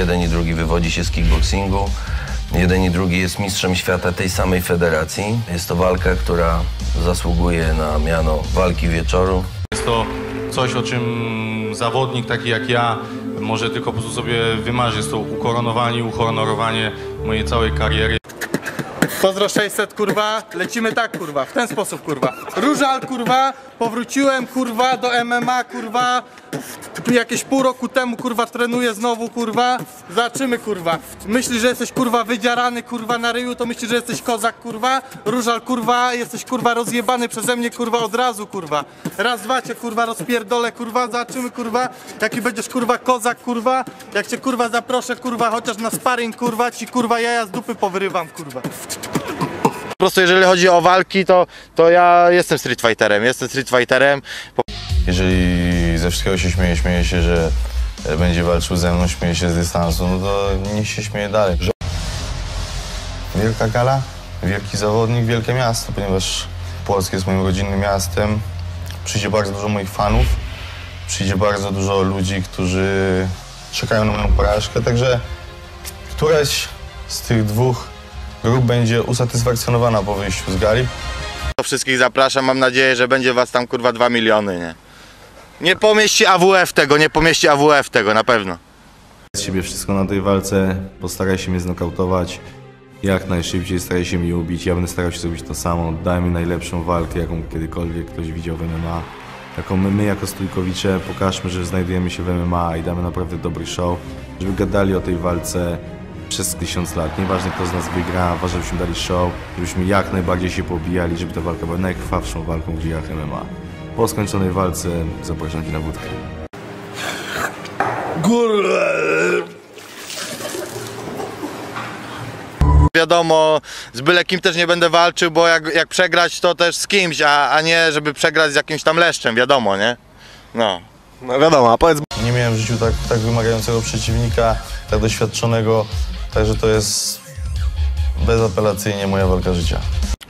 jeden i drugi wywodzi się z kickboxingu. Jeden i drugi jest mistrzem świata tej samej federacji. Jest to walka, która zasługuje na miano walki wieczoru. Jest to coś, o czym zawodnik taki jak ja może tylko po prostu sobie wymarzyć. Jest to ukoronowanie, uhonorowanie mojej całej kariery. Pozdro 600, kurwa, lecimy tak, kurwa, w ten sposób, kurwa. Różal, kurwa, powróciłem, kurwa, do MMA, kurwa, jakieś pół roku temu, kurwa, trenuję znowu, kurwa, zobaczymy, kurwa. Myślisz, że jesteś, kurwa, wydzierany, kurwa, na ryju, to myślisz, że jesteś kozak, kurwa. Różal, kurwa, jesteś, kurwa, rozjebany przeze mnie, kurwa, od razu, kurwa. Raz, dwa cię, kurwa, rozpierdolę, kurwa, zobaczymy, kurwa, jaki będziesz, kurwa, kozak, kurwa. Jak cię, kurwa, zaproszę, kurwa, chociaż na sparring, kurwa, ci, kurwa, jaja z dupy powyrywam, kurwa. Po prostu jeżeli chodzi o walki, to, to ja jestem street fighterem, jestem street fighterem. Jeżeli ze wszystkiego się śmieje, śmieje się, że e, będzie walczył ze mną, śmieje się z dystansu, no to niech się śmieje dalej. Wielka gala, wielki zawodnik, wielkie miasto, ponieważ Płock jest moim rodzinnym miastem. Przyjdzie bardzo dużo moich fanów, przyjdzie bardzo dużo ludzi, którzy czekają na moją porażkę, także któraś z tych dwóch grup będzie usatysfakcjonowana po wyjściu z gali. Wszystkich zapraszam, mam nadzieję, że będzie was tam kurwa 2 miliony, nie? Nie pomieści AWF tego, nie pomieści AWF tego, na pewno. z siebie wszystko na tej walce, postaraj się mnie znokautować jak najszybciej, staraj się mnie ubić, ja będę starał się zrobić to samo, daj mi najlepszą walkę, jaką kiedykolwiek ktoś widział w MMA. Taką my, my jako stójkowicze pokażmy, że znajdujemy się w MMA i damy naprawdę dobry show, żeby gadali o tej walce przez tysiąc lat. Nieważne kto z nas wygra, ważne, żebyśmy dali show, żebyśmy jak najbardziej się pobijali, żeby ta walka była najkrwawszą walką w dziejach MMA. Po skończonej walce zapraszam Cię na wódkę. Wiadomo, z byle kim też nie będę walczył, bo jak, jak przegrać to też z kimś, a, a nie żeby przegrać z jakimś tam leszczem, wiadomo, nie? No. No wiadomo, a powiedz Nie miałem w życiu tak, tak wymagającego przeciwnika, tak doświadczonego, także to jest bezapelacyjnie moja walka życia.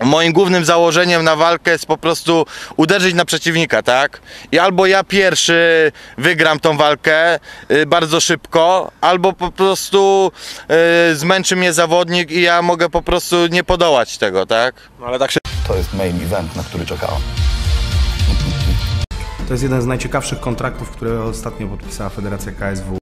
Moim głównym założeniem na walkę jest po prostu uderzyć na przeciwnika, tak? I albo ja pierwszy wygram tą walkę y, bardzo szybko, albo po prostu y, zmęczy mnie zawodnik i ja mogę po prostu nie podołać tego, tak? no ale tak się To jest main event, na który czekałem. To jest jeden z najciekawszych kontraktów, które ostatnio podpisała Federacja KSW.